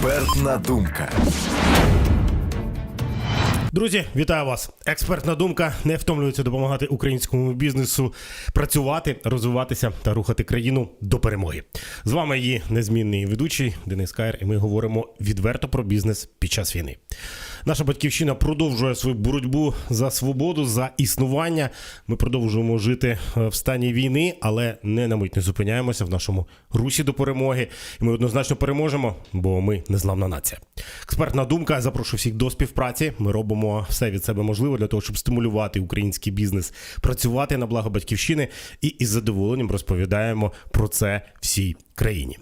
Експертна думка. Друзі, вітаю вас! Експертна думка не втомлюється допомагати українському бізнесу працювати, розвиватися та рухати країну до перемоги. З вами її незмінний ведучий Денис Каєр, і ми говоримо відверто про бізнес під час війни. Наша батьківщина продовжує свою боротьбу за свободу, за існування. Ми продовжуємо жити е, в стані війни, але не на мить не зупиняємося в нашому русі до перемоги. І ми однозначно переможемо, бо ми незламна нація. Експертна думка. Запрошую всіх до співпраці. Ми робимо все від себе можливе для того, щоб стимулювати український бізнес, працювати на благо батьківщини. І із задоволенням розповідаємо про це всій країні.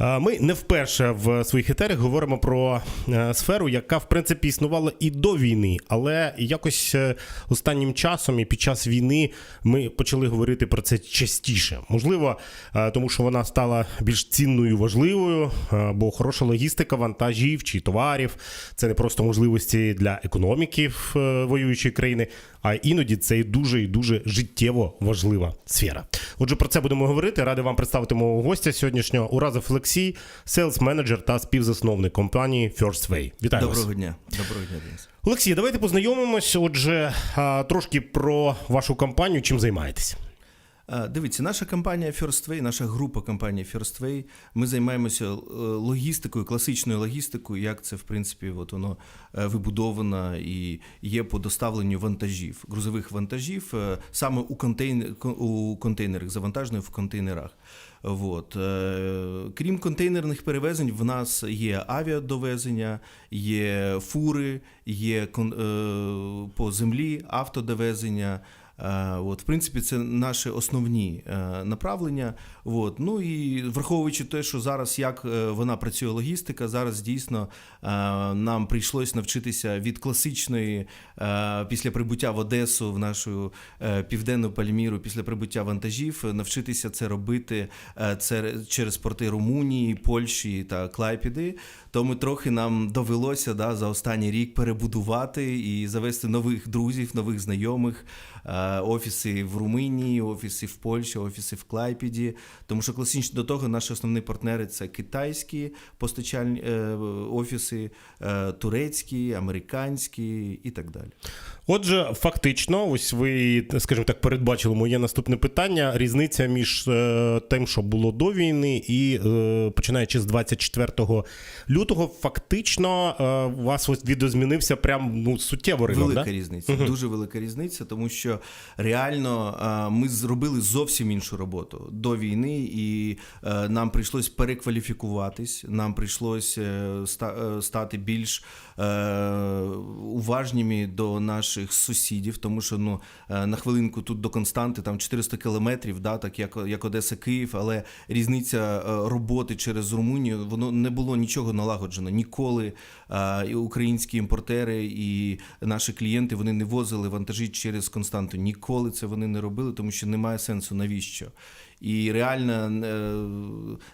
Ми не вперше в своїх етерах говоримо про е, сферу, яка в принципі існувала і до війни, але якось е, останнім часом і під час війни ми почали говорити про це частіше. Можливо, е, тому що вона стала більш цінною, важливою, бо хороша логістика вантажів чи товарів це не просто можливості для економіки воюючої країни, а іноді це і дуже і дуже життєво важлива сфера. Отже, про це будемо говорити. Радий вам представити мого гостя сьогоднішнього уразив Олексій, селс менеджер та співзасновник компанії First Way. Вітаю вас. Доброго дня. Доброго дня, Денис. Олексій, давайте познайомимось. Отже, трошки про вашу компанію. Чим займаєтесь? А, Дивіться, наша компанія First Way, наша група компанії First Way, ми займаємося е, логістикою, класичною логістикою, як це в принципі от воно е, вибудовано і є по доставленню вантажів, грузових вантажів е, саме у контейнер у контейнерах, завантажених в контейнерах. От. е, Крім контейнерних перевезень, в нас є авіадовезення, є фури, є е, по землі автодовезення. Е, От, в принципі, це наші основні е, направлення. От. Ну і враховуючи те, що зараз як е, вона працює логістика, зараз дійсно е, нам прийшлось навчитися від класичної е, після прибуття в Одесу, в нашу південну Пальміру, після прибуття вантажів, навчитися це робити це через порти Румунії, Польщі та Клайпіди. Тому трохи нам довелося да, за останній рік перебудувати і завести нових друзів, нових знайомих, офіси в Румунії, офіси в Польщі, офіси в Клайпіді. Тому що класично до того наші основні партнери це китайські постачальні е, офіси, е, турецькі, американські і так далі. Отже, фактично, ось ви, скажімо так, передбачили моє наступне питання. Різниця між е, тим, що було до війни, і е, починаючи з 24 лютого, фактично е, у вас ось відозмінився прям ну суттєво ринок, Велика да? різниця, дуже велика різниця, тому що реально ми зробили зовсім іншу роботу до війни, і е, нам прийшлось перекваліфікуватись, нам прийшлось е, е, стати більш уважніми до наших сусідів, тому що ну на хвилинку тут до Константи там 400 кілометрів, да, так як, як Одеса Київ, але різниця роботи через Румунію, воно не було нічого налагоджено. Ніколи і українські імпортери і наші клієнти вони не возили вантажі через Константу. Ніколи це вони не робили, тому що немає сенсу навіщо. І реально е,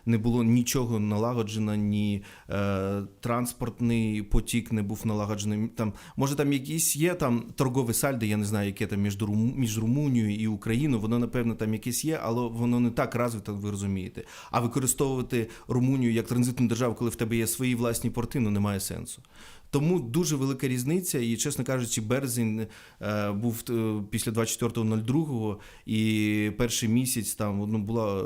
не було нічого налагоджено, ні е, транспортний потік не був налагоджений. Там може там якісь є там торгове сальдо, я не знаю, яке там між Руму- між Румунією і Україною. Воно напевно там якесь є, але воно не так розвито, ви розумієте. А використовувати Румунію як транзитну державу, коли в тебе є свої власні порти, ну немає сенсу. Тому дуже велика різниця, і чесно кажучи, березень був е, після 24.02, і перший місяць там ну, була е,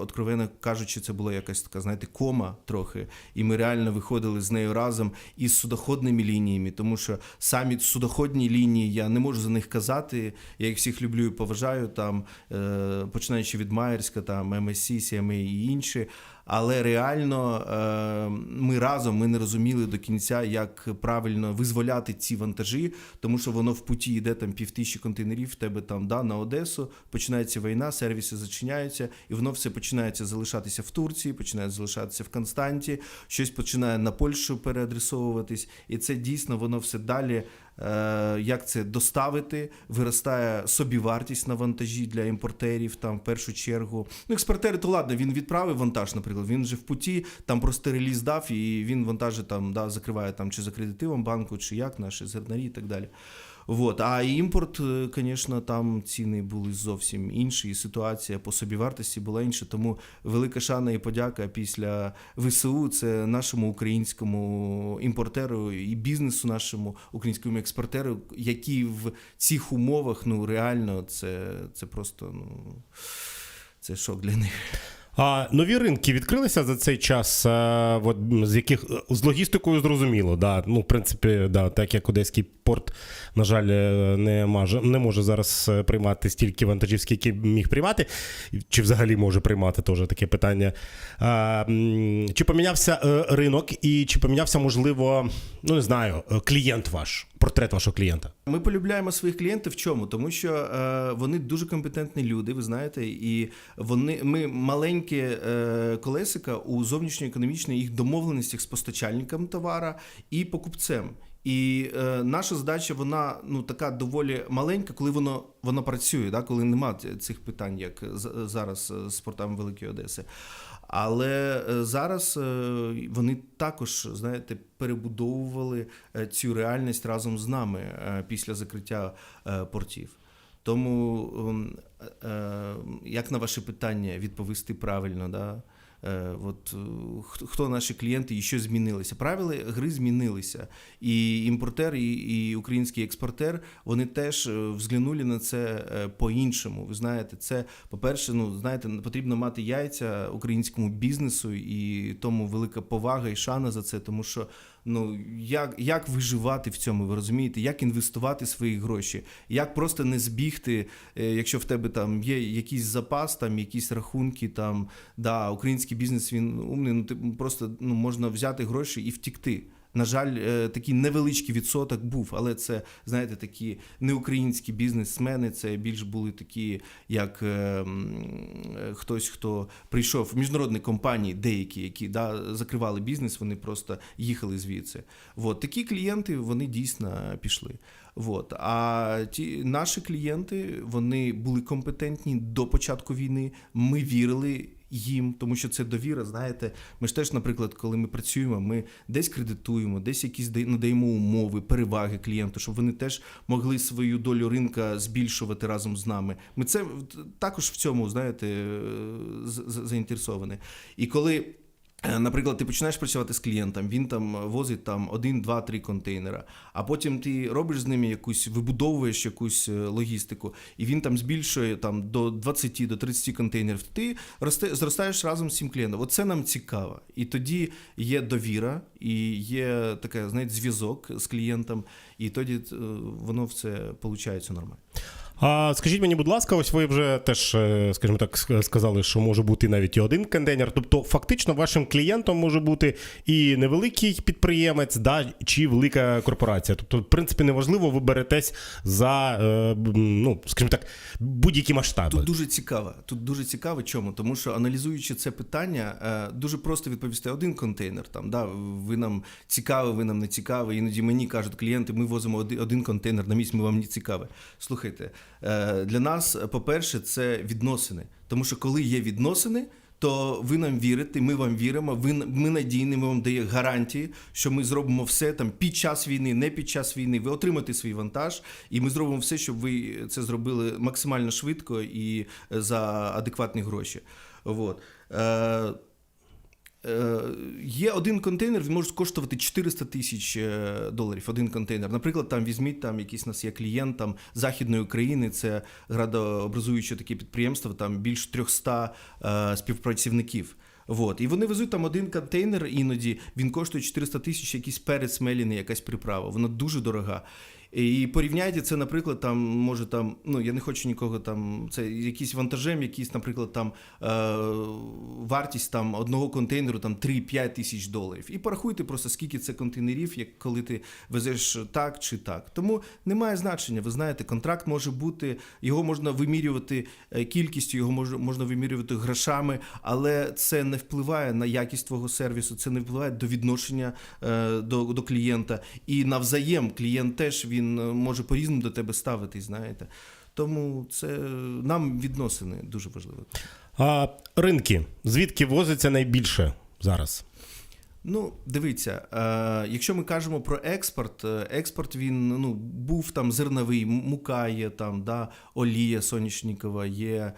откровенно кажучи, це була якась така, знаєте, кома трохи. І ми реально виходили з нею разом із судоходними лініями, тому що самі судоходні лінії я не можу за них казати. Я їх всіх люблю і поважаю, там е, починаючи від Майерська, там MSC, CMA і інші. Але реально е, ми разом ми не розуміли до кінця, як правильно визволяти ці вантажі, тому що воно в путі йде там півтисячі контейнерів. В тебе там да на Одесу. Починається війна, сервіси зачиняються, і воно все починається залишатися в Турції, починає залишатися в Константі, щось починає на Польщу переадресовуватись, і це дійсно воно все далі. Е, як це доставити, виростає собівартість на вантажі для імпортерів, там в першу чергу. Ну, експортери, то ладно, він відправив вантаж, наприклад, він вже в путі, там просто реліз дав, і він вантажі там да, закриває там чи за кредитивом банку, чи як наші зернарі і так далі. Вот. А імпорт, е, звісно, там ціни були зовсім інші, і ситуація по собівартості була інша. Тому велика шана і подяка після ВСУ це нашому українському імпортеру і бізнесу, нашому українському експортеру, які в цих умовах ну реально це, це просто ну це шок для них. А нові ринки відкрилися за цей час, а, от, з яких з логістикою зрозуміло. Да. Ну, в принципі, да, так як Одеський порт, на жаль, е, не може, не може зараз е, приймати стільки вантажів, скільки міг приймати, чи взагалі може приймати теж таке питання. А, чи помінявся е, ринок, і чи помінявся, можливо, ну не знаю, е, клієнт ваш, портрет вашого клієнта? Ми полюбляємо своїх клієнтів в чому? Тому що е, вони дуже компетентні люди, ви знаєте, і вони ми маленькі е, колесика у зовнішньоекономічних їх домовленостях з постачальником товара і покупцем. І е, наша задача, вона ну така доволі маленька, коли воно воно працює, да, коли нема цих питань, як зараз з портами Великої Одеси. Але е, зараз е, вони також, знаєте, перебудовували е, цю реальність разом з нами після закриття портів. Тому, ем, як на ваше питання відповісти правильно, да? Е, От, е, хто- наші клієнти і що змінилося? Правила гри змінилися. І імпортер, і, і український експортер вони теж е, взглянули на це по-іншому. Ви знаєте, це, по-перше, ну знаєте, потрібно мати яйця українському бізнесу, і тому велика повага і шана за це, тому що ну як, як виживати в цьому, ви розумієте, як інвестувати свої гроші, як просто не збігти, е, якщо в тебе там є якийсь запас, там якісь рахунки, там да, український бізнес він умний, ну ти просто ну, можна взяти гроші і втікти. На жаль, е, такий невеличкий відсоток був, але це, знаєте, такі неукраїнські бізнесмени, це більш були такі, як е, е, хтось, хто прийшов в міжнародні компанії, деякі, які да, закривали бізнес, вони просто їхали звідси. От, такі клієнти вони дійсно пішли. От. А ті наші клієнти вони були компетентні до початку війни. Ми вірили їм, тому що це довіра. Знаєте, ми ж теж, наприклад, коли ми працюємо, ми десь кредитуємо, десь якісь надаємо умови, переваги клієнту, щоб вони теж могли свою долю ринка збільшувати разом з нами. Ми це також в цьому, знаєте, заінтересовані. І коли. Е, Наприклад, ти починаєш працювати з клієнтом, він там возить там один, два, три контейнера, а потім ти робиш з ними якусь, вибудовуєш якусь е, логістику, і він там збільшує там до 20 до 30 контейнерів. Ти росте, зростаєш разом з цим клієнтом. Оце нам цікаво. І тоді є довіра, і є таке, знаєте, зв'язок з клієнтом, і тоді е, воно все виходить нормально. А скажіть мені, будь ласка, ось ви вже теж, е, скажімо так, сказали, що може бути навіть і один контейнер. Тобто, фактично, вашим клієнтом може бути і невеликий підприємець, да, чи велика корпорація. Тобто, в принципі, неважливо, ви беретесь за, е, ну, скажімо так, будь-які масштаби. Тут дуже цікаво. Тут дуже цікаво, чому? Тому що аналізуючи це питання, е, дуже просто відповісти один контейнер. Там да, ви нам цікаві, ви нам не цікаві. Іноді мені кажуть клієнти, ми возимо один, контейнер на місць, ми вам не цікаві. Слухайте, для нас, по-перше, це відносини. Тому що коли є відносини. То ви нам вірите, ми вам віримо. Ви ми надійні, ми вам даємо гарантії, що ми зробимо все там під час війни, не під час війни. Ви отримаєте свій вантаж, і ми зробимо все, щоб ви це зробили максимально швидко і за адекватні гроші. Вот. Е, Є один контейнер, він може коштувати 400 тисяч е, доларів. Один контейнер. Наприклад, там візьміть там якийсь у нас є клієнт там західної України. Це градообразуюче таке підприємство. Там більш 300 е, співпрацівників. Вот. І вони везуть там один контейнер, іноді він коштує 400 тисяч, якийсь перець смелений, якась приправа. Вона дуже дорога. І порівняйте це, наприклад, там може там, ну я не хочу нікого там, це якийсь вантажем, якийсь, наприклад, там е, вартість там одного контейнеру там 3-5 тисяч доларів. І порахуйте просто скільки це контейнерів, як коли ти везеш так чи так. Тому немає значення. Ви знаєте, контракт може бути, його можна вимірювати е, кількістю, його можна, можна вимірювати грошами, але це не впливає на якість твого сервісу, це не впливає до відношення е, до, до клієнта. І навзаєм клієнт теж він е, може по-різному до тебе ставитись, знаєте. Тому це е, нам відносини дуже важливо. А ринки, звідки возиться найбільше зараз? Ну, дивіться, е, якщо ми кажемо про експорт, е, експорт він ну, був там зерновий, мука є, там, да, олія соняшникова, є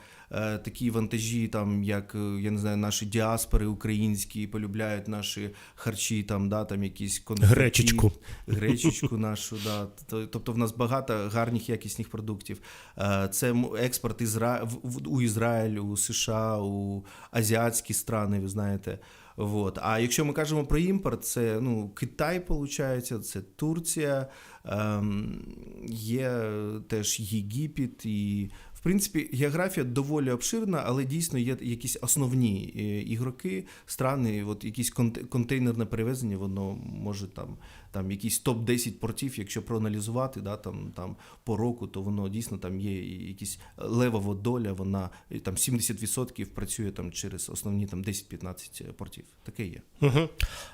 такі вантажі, там, як е, я не знаю, наші діаспори українські полюбляють наші харчі, там, да, там якісь конфети, Гречечку. гречечку нашу. Да. Тобто в нас багато гарних якісних продуктів. Е, Це експорт Ізра... у Ізраїль, у США, у азіатські страни, ви знаєте. Вот. А якщо ми кажемо про імпорт, це ну, Китай, виходить, це Турція, ем, є теж Єгипет і. В принципі, географія доволі обширна, але дійсно є якісь основні е, ігроки, страни, от якісь конте- контейнерне перевезення, воно може там, там якісь топ-10 портів, якщо проаналізувати, да, там, там по року, то воно дійсно там є якісь левова доля, вона там 70% працює там через основні там 10-15 портів. Таке є. Угу.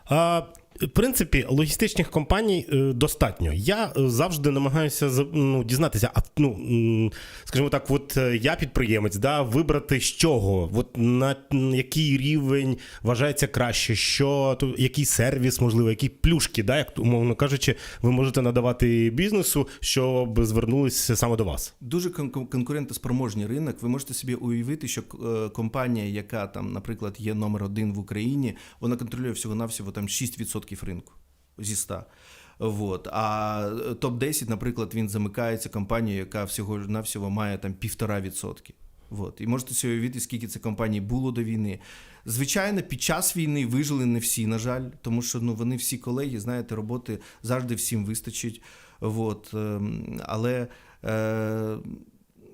А, в принципі, логістичних компаній е, достатньо. Я е, завжди намагаюся ну, дізнатися, а ну, скажімо так, от е, я підприємець, да, вибрати з чого, от на який рівень вважається краще, що то, який сервіс, можливо, які плюшки, да, як умовно кажучи, ви можете надавати бізнесу, щоб звернулися саме до вас. Дуже кон- кон- конкурентоспроможний ринок. Ви можете собі уявити, що компанія, яка там, наприклад, є номер один в Україні, вона контролює всього-навсього там 6% ринку зі 100. Вот. А е, топ-10, наприклад, він замикається компанією, яка всього-навсього має там півтора відсотки. Вот. І можете собі уявити, скільки це компаній було до війни. Звичайно, під час війни вижили не всі, на жаль, тому що ну, вони всі колеги, знаєте, роботи завжди всім вистачить. Вот. ем, Але е,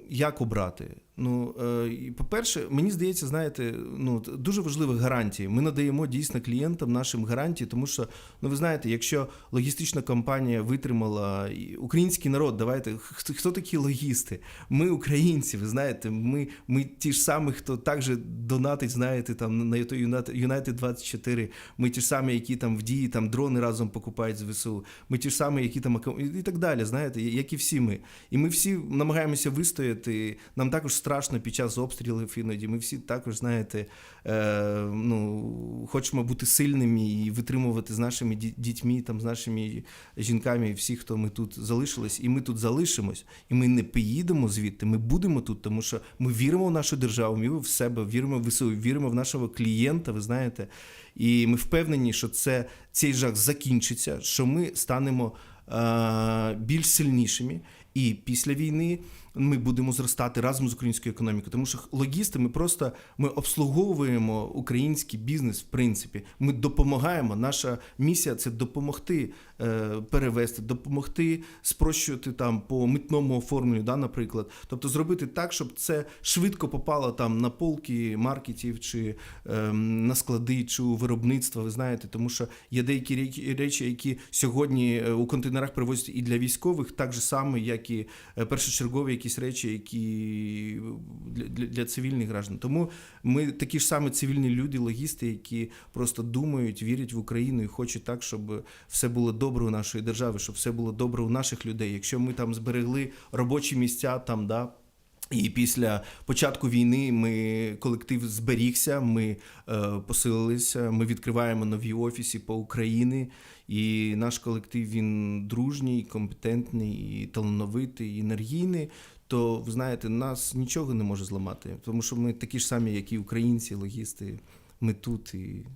як обрати? Ну, е, по-перше, мені здається, знаєте, ну дуже важливі гарантії. Ми надаємо дійсно клієнтам нашим гарантії, тому що, ну ви знаєте, якщо логістична компанія витримала український народ, давайте хто, хто такі логісти? Ми українці, ви знаєте, ми, ми ті ж самі, хто також донатить, знаєте, там на United 24, Ми ті ж самі, які там в дії там дрони разом покупають з ВСУ. Ми ті ж самі, які там і так далі, знаєте, як і всі ми. І ми всі намагаємося вистояти. Нам також страшно під час обстрілів іноді. Ми всі також, знаєте, е, ну, хочемо бути сильними і витримувати з нашими дітьми, там, з нашими жінками, і всі, хто ми тут залишились, і ми тут залишимось, і ми не поїдемо звідти. Ми будемо тут, тому що ми віримо в нашу державу, ми в себе, віримо в ВСУ, віримо в нашого клієнта, ви знаєте. І ми впевнені, що це, цей жах закінчиться, що ми станемо е, більш сильнішими. І після війни ми будемо зростати разом з українською економікою. Тому що логісти ми просто ми обслуговуємо український бізнес, в принципі. Ми допомагаємо. Наша місія це допомогти е, перевести, допомогти спрощувати там по митному оформленню, да, наприклад. Тобто зробити так, щоб це швидко попало там на полки маркетів чи е, на склади, чи у виробництво. Ви знаєте, тому що є деякі речі, які сьогодні е, у контейнерах привозять і для військових, так же само, як і е, першочергові якісь речі, які для, для, для цивільних граждан. Тому ми такі ж самі цивільні люди, логісти, які просто думають, вірять в Україну і хочуть так, щоб все було добре у нашої держави, щоб все було добре у наших людей. Якщо ми там зберегли робочі місця, там да. І після початку війни ми колектив зберігся, ми е, посилилися, ми відкриваємо нові офіси по Україні. І наш колектив він дружній, компетентний, талановитий, і енергійний. То ви знаєте, нас нічого не може зламати, тому що ми такі ж самі, як і українці, логісти. Ми тут і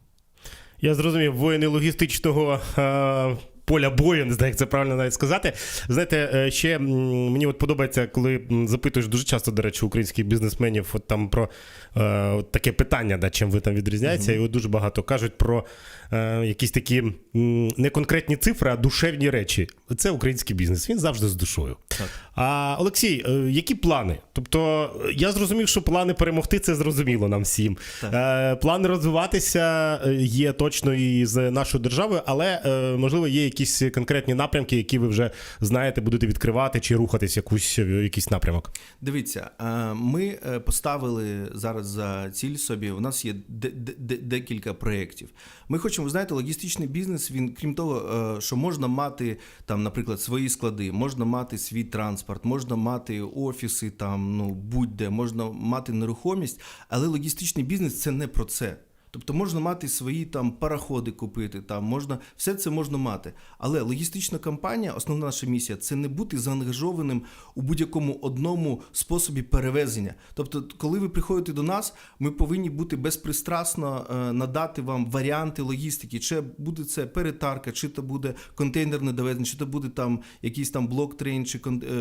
Я зрозумів, воїни логістичного е, поля бою, не знаю, як це правильно навіть сказати. Знаєте, е, ще мені от подобається, коли запитуєш дуже часто, до речі, українських бізнесменів от там про е, от таке питання, да, чим ви там відрізняєтеся, і от дуже багато кажуть про е, якісь такі м, не конкретні цифри, а душевні речі. Це український бізнес, він завжди з душою. Так. А Олексій, е, які плани? Тобто, я зрозумів, що плани перемогти це зрозуміло нам всім. Так. Е, Плани розвиватися є точно і з нашою державою, але е, можливо є якісь конкретні напрямки, які ви вже знаєте, будете відкривати чи рухатись якусь якийсь напрямок. Дивіться, е, ми е, поставили зараз за ціль собі. У нас є де- де- де- декілька проєктів. Ми хочемо, знаєте, логістичний бізнес. Він крім того, е, що можна мати там, наприклад, свої склади, можна мати свій транспорт, можна мати офіси, там ну будь-де, можна мати нерухомість, але логістичний бізнес це не про це. Тобто можна мати свої там параходи купити, там можна все це можна мати. Але логістична компанія, основна наша місія це не бути заангажованим у будь-якому одному способі перевезення. Тобто, коли ви приходите до нас, ми повинні бути безпристрасно е, надати вам варіанти логістики. Чи буде це перетарка, чи то буде контейнерне довезення, чи то буде там якийсь там блок-трейн, чи кон- е,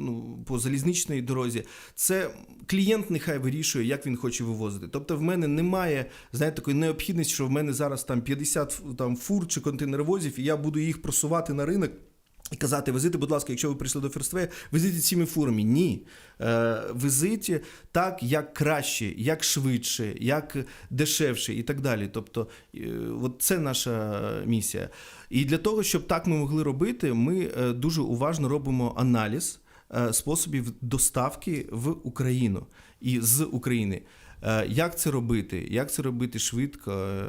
ну, по залізничній дорозі. Це клієнт нехай вирішує, як він хоче вивозити. Тобто, в мене немає знаєте, такої необхідності, що в мене зараз там 50 там фур чи контейнеровозів, і я буду їх просувати на ринок. І казати, везите, будь ласка, якщо ви прийшли до Ферствея, везіть цими фурами. Ні. Е, везіть так, як краще, як швидше, як дешевше і так далі. Тобто, е, от це наша місія. І для того, щоб так ми могли робити, ми е, дуже уважно робимо аналіз е, способів доставки в Україну і з України. Е, Як це робити? Як це робити швидко? Е,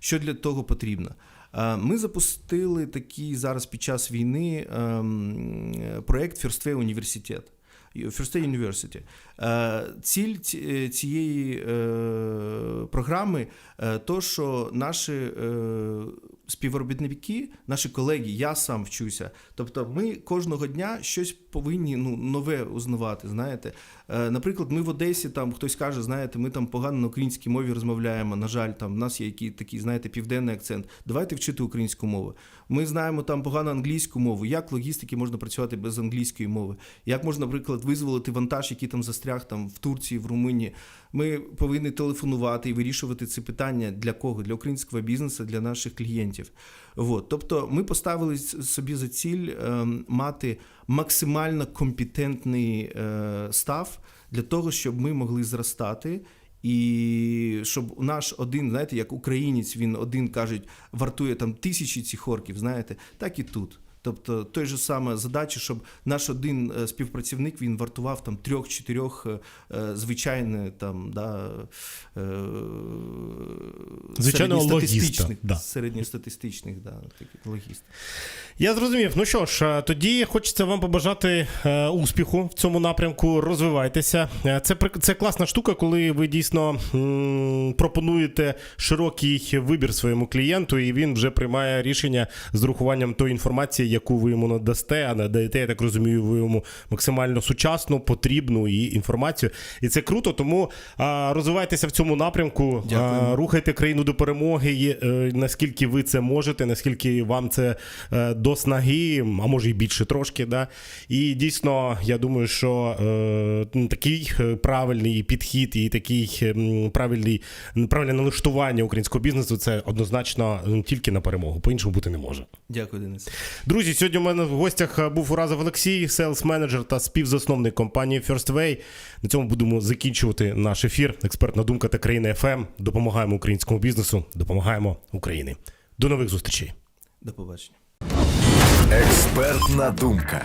Що для того потрібно? Е, Ми запустили такий зараз під час війни проект проєкт First Університет. First. Е, Ціль цієї програми то, що наші співробітники, наші колеги, я сам вчуся. Тобто, ми кожного дня щось повинні ну, нове узнавати. Знаєте, Е, наприклад, ми в Одесі там хтось каже, знаєте, ми там погано на українській мові розмовляємо. На жаль, там в нас є який, такий, знаєте, південний акцент. Давайте вчити українську мову. Ми знаємо там погано англійську мову. Як логістики можна працювати без англійської мови? Як можна, наприклад, визволити вантаж, який там застряг там в Турції, в Румунії? Ми повинні телефонувати і вирішувати ці питання для кого? Для українського бізнесу, для наших клієнтів. От. Тобто ми поставили собі за ціль ем, мати максимально компетентний е, став для того, щоб ми могли зростати. І щоб наш один, знаєте, як українець, він один кажуть, вартує там тисячі цих орків, знаєте, так і тут. Тобто той же саме задача, щоб наш один е, співпрацівник він вартував там трьох-чотирьох е, е, звичайних там да, середньостатистичних- логіста, да. середньостатистичних да, таких логіст. Я зрозумів. Ну що ж, тоді хочеться вам побажати успіху в цьому напрямку. Розвивайтеся. Це це класна штука, коли ви дійсно м, пропонуєте широкий вибір своєму клієнту, і він вже приймає рішення з урахуванням тої інформації, яку ви йому надасте. А надаєте, я так розумію, ви йому максимально сучасну, потрібну і інформацію. І це круто. Тому розвивайтеся в цьому напрямку. Дякую. Рухайте країну до перемоги, е, наскільки ви це можете, наскільки вам це е, до снаги, а може і більше трошки. Да? І дійсно, я думаю, що е, такий е, правильний підхід і такий правильний, правильне налаштування українського бізнесу це однозначно тільки на перемогу. По-іншому бути не може. Дякую, Денис. Друзі, сьогодні у мене в гостях е, був Уразов Олексій, селс-менеджер та співзасновник компанії First Way. На цьому будемо закінчувати наш ефір. Експертна думка та країна ФМ. Допомагаємо українському бізнесу, допомагаємо Україні. До нових зустрічей. До побачення. Експертна думка.